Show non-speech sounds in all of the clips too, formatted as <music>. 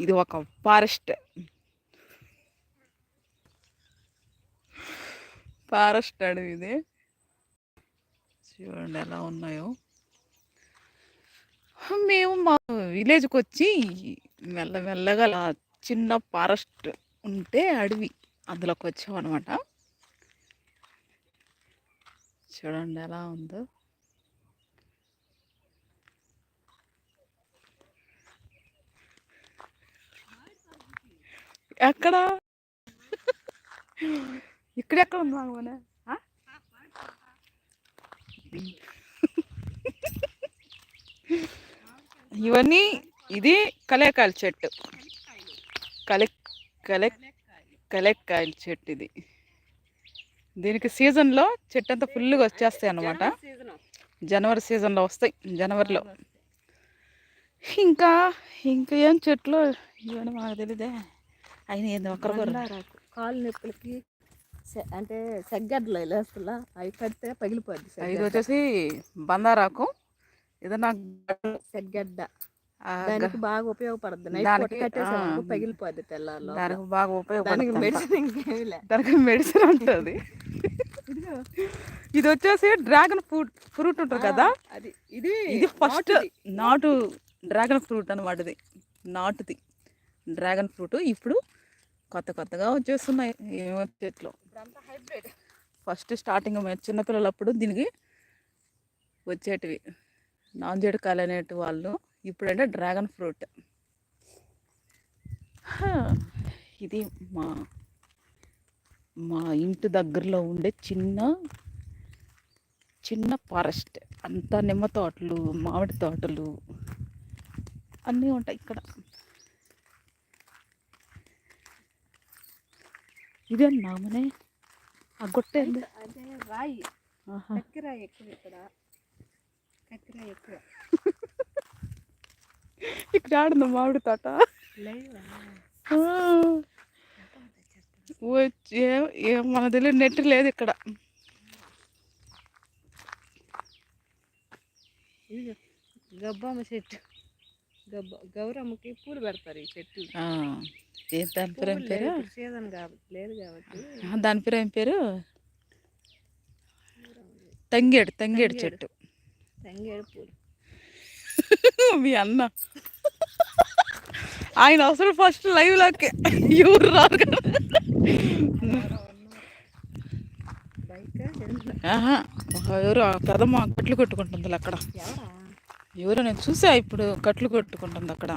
ఇది ఒక forest. Forest అడవి ఇది. చూడండి ఎలా ఉన్నాయో. మేము మా విలేజ్కి వచ్చి మెల్లమెల్లగా అలా చిన్న ఫారెస్ట్ ఉంటే అడవి అందులోకి వచ్చామన్నమాట. చూడండి ఎలా ఉందో. ఎక్కడ? ఇక్కడెక్కడ ఉంది మామూనే ఇవన్నీ ఇది కలేకాయల చెట్టు. కలె కలె కలెక్కాయల చెట్టు ఇది. దీనికి సీజన్లో చెట్టు అంతా ఫుల్గా వచ్చేస్తాయి అన్నమాట. జనవరి సీజన్లో వస్తాయి. జనవరిలో. ఇంకా ఇంకా ఏం చెట్లు? ఇవన్నీ మాకు తెలియదే అయినా ఏంది ఒక్కరు కాలు నొప్పులకి అంటే సెగ్గడ్లు లేస్తులా అవి కడితే పగిలిపోద్ది ఇది. వచ్చేసి బందారాకు ఏదన్నా సెగ్గడ్డ ఆ దానికి బాగా ఉపయోగపడుతుంది పగిలిపోద్ది తెల్లారిలో దానికి బాగా దానికి ఉపయోగపడుతుంది మెడిసిన్ ఇంకేమీ లే. దానికి మెడిసిన్ ఉంటుంది. ఇది వచ్చేసి డ్రాగన్ ఫ్రూట్ ఫ్రూట్ ఉంటుంది కదా? అది ఇది ఇది ఫస్ట్. నాటు డ్రాగన్ ఫ్రూట్ అనమాట ఇది. నాటుది. Dragon fruit. ఇప్పుడు కొత్త కొత్తగా వచ్చేస్తున్నాయి ఏమో చెట్లు ఫస్ట్ స్టార్టింగ్ చిన్నపిల్లలప్పుడు దీనికి వచ్చేటివి. నాంజేడుకాయలు అనేటి వాళ్ళు ఇప్పుడంటే డ్రాగన్ ఫ్రూట్. ఇది మా మా ఇంటి దగ్గరలో ఉండే చిన్న చిన్న ఫారెస్ట్. అంతా నిమ్మ తోటలు మామిడి తోటలు అన్నీ ఉంటాయి ఇక్కడ. ఇదే నామనే ఆ గొట్టేంది అదే రాయి ఆహా. కక్కిరాయి ఎక్కువ ఇక్కడ కక్కిరాయి ఎక్కువ ఇక్కడ ఆడుంది మామిడి తోట లైవ్ ఆ. వచ్చి ఏ- ఏ మన తెలియదు నెట్ లేదు ఇక్కడ ఇది గబ్బమ్మ చెట్టు గబ్బ గౌరమ్మకి పూలు పెడతారు ఈ చెట్టు. దాని పేరు ఏం పేరు? సీజన్ కాబట్టి లేదు కాబట్టి. దాని పేరు ఏం పేరు? తంగేడు తంగేడు చెట్టు. తంగేడు పూలు. <laughs> మీ అన్న. ఆయన అసలు ఫస్ట్ లైవ్ లాకే. ఎవరు రారు కదా. ఎవరు ఆ పెదమ్మ కట్లు కొట్టుకుంటుంది అక్కడ. ఎవరా ఎవరో నేను చూసా ఇప్పుడు కట్లు కొట్టుకుంటుంది అక్కడ.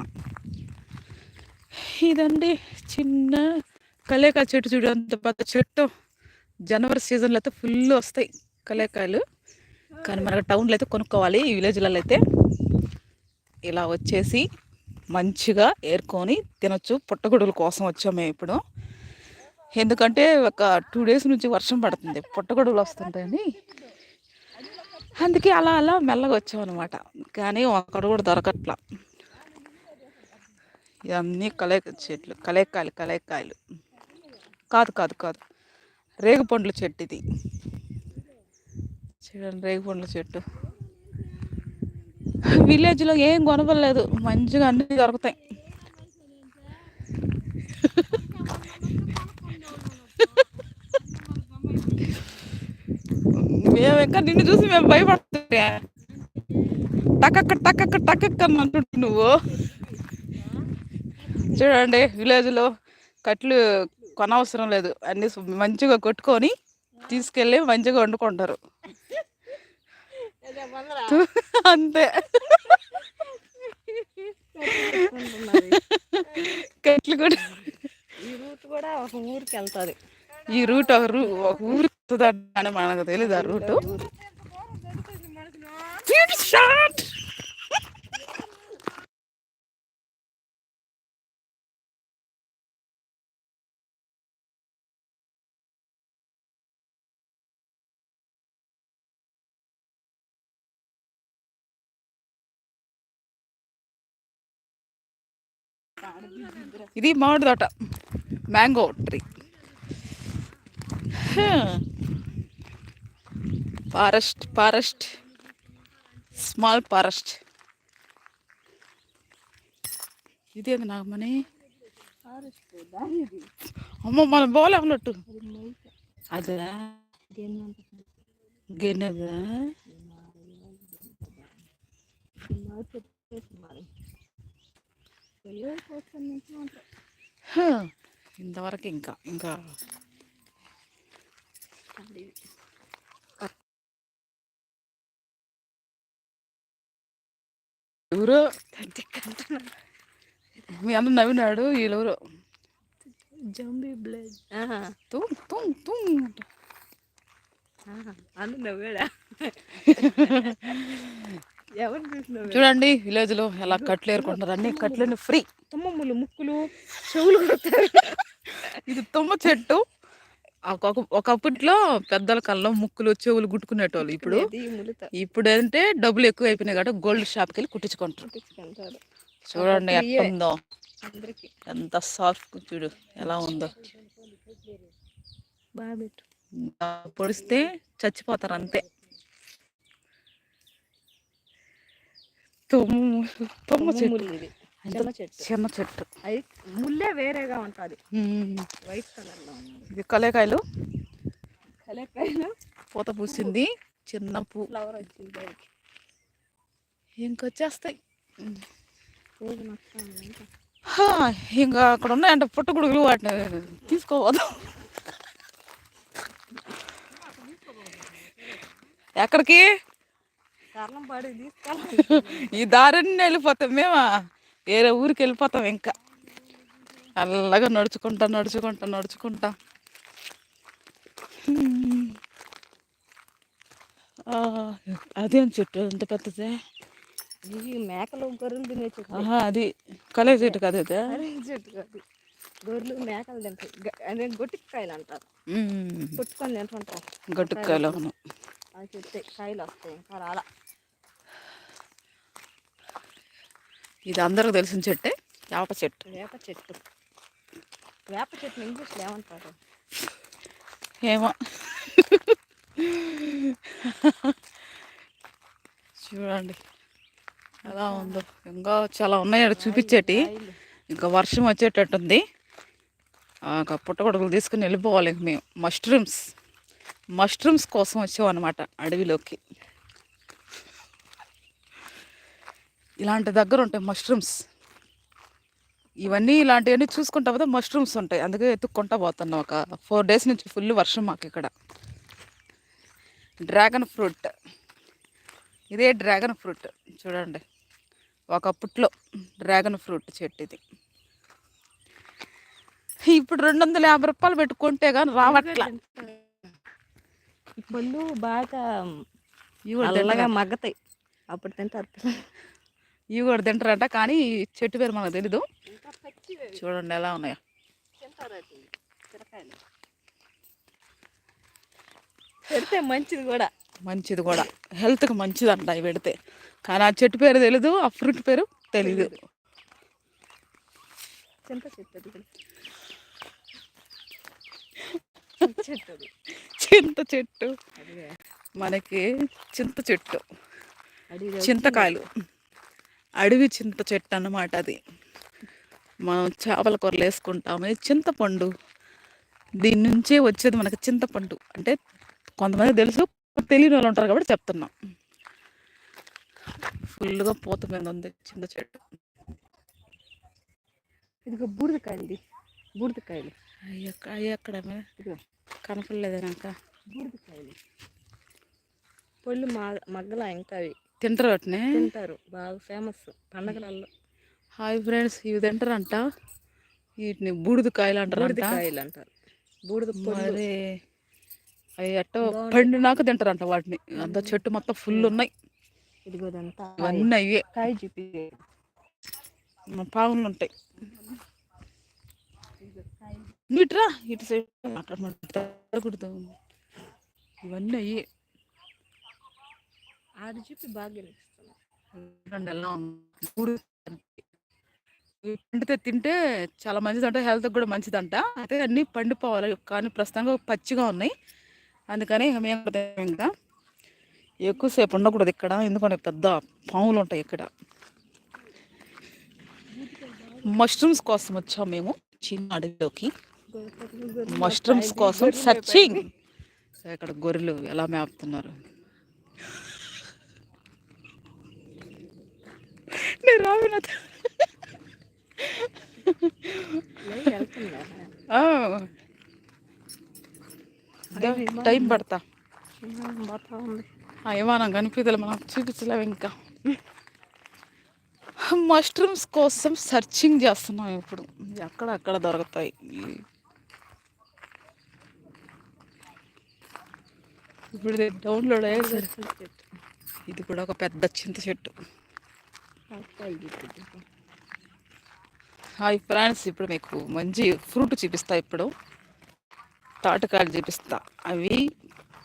ఇదండి చిన్న కలేకాయ చెట్టు చూడు అంత పెద్ద చెట్టు. జనవరి సీజన్లో అయితే ఫుల్ వస్తాయి కలేకాయలు. కానీ మనకు టౌన్లో అయితే కొనుక్కోవాలి ఈ విలేజ్లలో అయితే. ఇలా వచ్చేసి మంచిగా ఏరుకొని తినొచ్చు. పుట్టగొడుగుల కోసం వచ్చాము మేము ఇప్పుడు. ఎందుకంటే ఒక టూ డేస్ నుంచి వర్షం పడుతుంది. పుట్టగొడుగులు వస్తుంటాయని. అందుకే అలా అలా మెల్లగా వచ్చామన్నమాట. కానీ ఒకడు కూడా దొరకట్లా. ఇవన్నీ కలే చెట్లు కలేకాయలు కలేకాయలు కాదు కాదు కాదు. రేగు పండ్ల చెట్టు ఇది. చూడండి రేగు పండ్ల చెట్టు. విలేజ్లో ఏం కొనవలేదు మంచిగా అన్నీ దొరుకుతాయి. మేము ఇంకా నిన్ను చూసి మేము భయపడుతుంటే? టకక్క టకక్క టకక్క అని అంటుంటు నువ్వు. చూడండి విలేజ్లో కట్లు కొనవసరం లేదు. అన్ని మంచిగా కొట్టుకొని తీసుకెళ్ళి మంచిగా వండుకుంటారు. అంతే. కట్లు కూడా ఈ రూట్ కూడా ఒక ఊరికి వెళ్తుంది. ఈ రూట్ ఒక రూ ఒక ఊరు వస్తుందని మనకు తెలీదు ఆ రూటు. షాట్ ఇది మామిడి తోట mango tree forest forest. Small forest. ఇదేంది నాగమణి? ఫారెస్ట్ దాని ఇది అమ్మ మన బోలే ఉన్నట్టు అది. గిన్నెదా? ఇంతవరకు ఇంకా ఇంకా ఎవరు మీ అన్న నవ్వినాడు వీళ్ళెవరు జంబీ బ్లడ్. తుమ్ తుమ్ తుమ్. అను నవ్వాడా? ఎవరు చూడండి విలేజ్లో ఎలా కట్లు ఏరుకుంటున్నారు. అన్ని కట్లని ఫ్రీ తుమ్మమ్మలు ముక్కులు చెవులు కొడతారు. ఇది తుమ్మ చెట్టు. ఒకప్పట్లో పెద్దల కళ్ళం ముక్కులు చెవులు గుట్టుకునేటోళ్ళు. ఇప్పుడు ఇప్పుడు ఏంటంటే డబ్బులు ఎక్కువ అయిపోయినాయి కాబట్టి గోల్డ్ షాప్కి వెళ్ళి కుట్టించుకుంటారు. చూడండి అందరికి ఎంత సాఫ్ట్ చూడు ఎలా ఉందో. పొడిస్తే చచ్చిపోతారు అంతే. తుమ్ము తుమ్మ చెట్టు. చిన్న చెట్టు. అది ముల్లే వేరేగా ఉంటుంది. వైట్ కలర్లో ఉంది. ఇది కలేకాయలు? కలెక్కాయలు పూత పూసింది. చిన్న పూ ఫ్లవర్ వచ్చింది బయటికి. ఇంకొచ్చేస్తాయి ఇంకా అక్కడ ఉన్నాయంట పుట్టగొడుగులు వాటిని తీసుకోవద్దు ఎక్కడికి? <laughs> ఈ దారిని వెళ్ళిపోతాం మేమా? వేరే ఊరికి వెళ్ళిపోతాం ఇంకా. అల్లగా నడుచుకుంటా నడుచుకుంటా నడుచుకుంటా. ఆ, అదేం చెట్టు? ఎంత పెద్దదే? ఇవి మేకలు గొర్రెలు తినే చెట్టు. అది కలే చెట్టు కదా చెట్టు కాదు. గొర్రెలు మేకలు తింటాయి. గొట్టికాయలు అంటారు. కొట్టుకొని తింటుంటాం గట్టుకాయలు అవును. అది చెట్టే కాయలు వస్తాయి ఇంకా రాలా. ఇది అందరికి తెలిసిన చెట్టే. వేప చెట్టు. వేప చెట్టు. వేప చెట్టుని ఇంగ్లీష్లో ఏమంటారు? ఏమో. చూడండి. ఎలా ఉందో. ఇంకా చాలా ఉన్నాయి అక్కడ చూపించేటి. ఇంకా వర్షం వచ్చేటట్టుంది. ఆ, ఇంకా పుట్టగొడుగులు తీసుకుని వెళ్ళిపోవాలి ఇంక మేము. మష్రూమ్స్ మష్రూమ్స్ కోసం వచ్చాం అనమాట అడవిలోకి. ఇలాంటి దగ్గర ఉంటాయి మష్రూమ్స్ ఇవన్నీ ఇలాంటివన్నీ చూసుకుంటా పోతే మష్రూమ్స్ ఉంటాయి. అందుకే ఎత్తుక్కుంటా పోతున్నాం ఒక ఫోర్ డేస్ నుంచి ఫుల్ వర్షం మాకు ఇక్కడ. డ్రాగన్ ఫ్రూట్ ఇదే డ్రాగన్ ఫ్రూట్ చూడండి. ఒకప్పట్లో డ్రాగన్ ఫ్రూట్ చెట్టు ఇది ఇప్పుడు రెండు వందల యాభై రూపాయలు పెట్టుకుంటే కానీ రావట్లా. పళ్ళు బాగా ఇవి? మగ్గతాయి. అప్పుడు తింటారు ఇవి కూడా తింటారంట కానీ ఈ చెట్టు పేరు మనకు తెలీదు. చూడండి ఎలా ఉన్నాయో. పెడితే మంచిది కూడా. మంచిది కూడా. హెల్త్కి మంచిది అంట ఇవి పెడితే. కానీ ఆ చెట్టు పేరు తెలీదు ఆ ఫ్రూట్ పేరు తెలీదు. చింత చెట్టు. చింత చెట్టు చింత మనకి చింత చెట్టు. చింతకాయలు. అడవి చింత చెట్టు అన్నమాట అది. మనం చేపల కూరలు వేసుకుంటాము. చింతపండు. దీని నుంచే వచ్చేది మనకి చింతపండు. అంటే కొంతమంది తెలుసు తెలియని వాళ్ళు ఉంటారు కాబట్టి చెప్తున్నాం. ఫుల్గా పూత మీద ఉంది చింత చెట్టు. ఇదిగో బూడిదకాయలు. బూడిదకాయలు అయ్య అక్కడ ఇదిగో. కనపడలేదే నాక బూడిదకాయలు. పళ్ళు మా మగ్గల ఇంకా అవి. తింటారు వాటిని తింటారు. బాగా ఫేమస్ పండగలలో హాయ్ ఫ్రెండ్స్ ఇవి తింటారంట. వీటిని బూడిద కాయలు అంటారంట బూడిదకాయలు అంటారు బూడిద మరి అవి ఎట్టో పండినాక తింటారంట వాటిని. అంత చెట్టు మొత్తం ఫుల్ ఉన్నాయి. ఇదిగోదంతా ఇవన్నీ కాయ చూపి. పాములు ఉంటాయి. ఇటురా ఇటు సైడ్. ఇవన్నీ అయ్యే. ఆడి చూపి బాగా పండితే తింటే చాలా మంచిదంట హెల్త్కి కూడా మంచిదంట. అయితే అన్నీ పండిపోవాలి. కానీ ప్రస్తుతంగా పచ్చిగా ఉన్నాయి. అందుకని ఇక మేము ఇంకా ఎక్కువసేపు ఉండకూడదు ఇక్కడ. ఎందుకంటే పెద్ద పాములు ఉంటాయి ఇక్కడ. మష్రూమ్స్ కోసం వచ్చాం మేము చిన్న అడవిలోకి. మష్రూమ్స్. కోసం సర్చింగ్. ఇక్కడ గొర్రెలు ఎలా మేపుతున్నారు? నేను రావిన లేదు, వెళ్తుందా? టైం పడతా. ఉంది ఆ విమానం కనిపిదలు మనం చూపించలేము ఇంకా. మష్రూమ్స్ కోసం సర్చింగ్ చేస్తున్నాం ఇప్పుడు. ఎక్కడ అక్కడ దొరుకుతాయి. ఇప్పుడు డౌన్లోడ్ చెట్టు. ఇది కూడా ఒక పెద్ద చింత చెట్టు. హాయ్ ఫ్రెండ్స్ ఇప్పుడు మీకు మంచి ఫ్రూట్ చూపిస్తా ఇప్పుడు. తాటకాయలు చూపిస్తా. అవి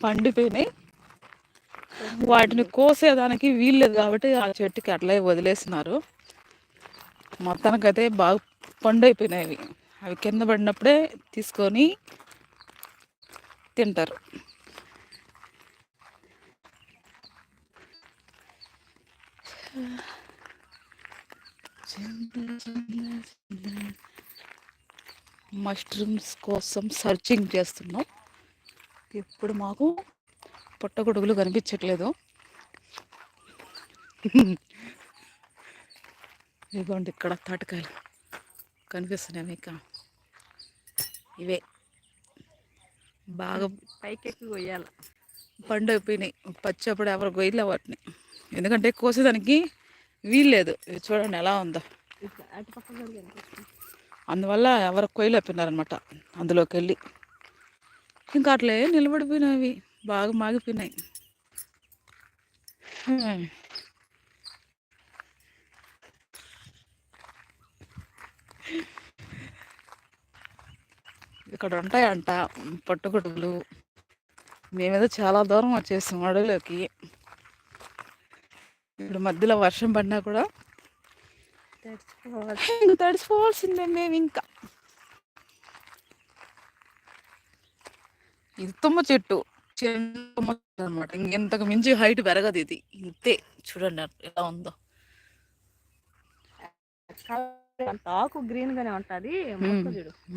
పండిపోయినాయి. వాటిని కోసేదానికి వీల్లేదు కాబట్టి ఆ చెట్టుకి అట్లే వదిలేసినారు. మొత్తానికైతే బాగా పండు అయిపోయినాయి అవి. అవి కింద పడినప్పుడే తీసుకొని తింటారు. మష్రూమ్స్ కోసం సర్చింగ్ చేస్తున్నాం. ఇప్పుడు మాకు పుట్టగొడుగులు కనిపించట్లేదు. ఇదిగోండి ఇక్కడ తాటకాయలు కనిపిస్తున్నాయి మీకు. ఇవే. బాగా పైకెక్కి కొయ్యాలి. పండు అయిపోయినాయి. పచ్చప్పుడు ఎవరు గొయ్యలే వాటిని. ఎందుకంటే కోసేదానికి వీల్లేదు. ఇది చూడండి ఎలా ఉందో. అందువల్ల ఎవరు కొయ్యలేపినారనమాట అందులోకి వెళ్ళి ఇంకా అట్లే నిలబడిపోయినవి. బాగా మాగిపోయినాయి. ఇక్కడ ఉంటాయంట. పట్టుకొడుగులు మేమేదో చాలా దూరం వచ్చేసాం అడవిలోకి. ఇప్పుడు మధ్యలో వర్షం పడినా కూడా తడిసిపోవాల్సిందే మేము ఇంకా. ఇది తుమ్మ చెట్టు. అనమాట ఇంతకు మించి హైట్ పెరగదు ఇది. ఇంతే. చూడండి ఎలా ఉందో. ఆకు గ్రీన్ గానే ఉంటది.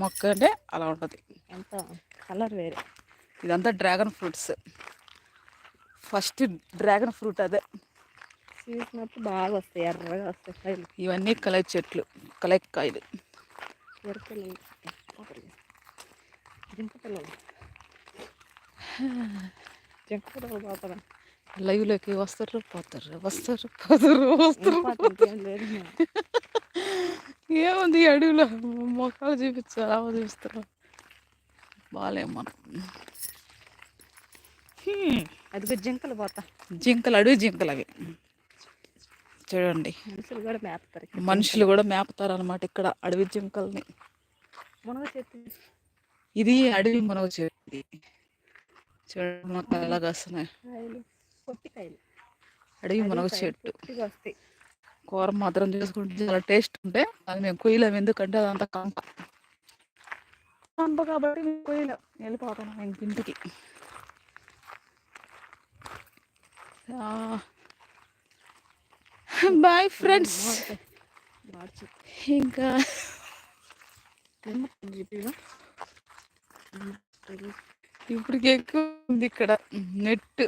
మొక్క అంటే అలా ఉంటుంది. ఎంత కలర్ వేరే. ఇదంతా dragon fruits. First dragon fruit అదే. సీసినప్పుడు బాగా వస్తాయి ఎర్రగా వస్తాయి కాయలు. ఇవన్నీ కలై చెట్లు కలెక్కాయలు ఎరుకలు. జింక పిల్లలు. జింక పిల్లలు పోతారా? లైవ్లోకి వస్తారు పోతారు వస్తారు పోతారు వస్తారు ఏముంది అడవిలో? మొక్కలు చూపించు అలా చూపిస్తారు? బాగాలేం మనం. అదిగో జింకలు పోతా. జింకలు అడవి జింకలు అవి. చూడండి. మనుషులు కూడా మేపుతారు ఇక్కడ. మనుషులు కూడా మేపుతారు అనమాట ఇక్కడ అడవి జింకల్ని. మునగ చెట్టు ఇది అడవి మునగ చెట్టు. చూడండి మొక్కలు ఎలా కాస్తున్నాయి. కాయలు పొట్టి కాయలు. అడవి మునగ చెట్టు. కూర మాత్రం చేసుకుంటే చాలా టేస్ట్ ఉంటే అది మేము కొయ్యలేము ఎందుకంటే అదంతా కంప. కంప కాబట్టి మేము కొయ్యలేం. వెళ్ళిపోతాం ఇంటికి. బాయ్ ఫ్రెండ్స్ ఇంకా ఎక్కువ ఉంది ఇక్కడ. నెట్.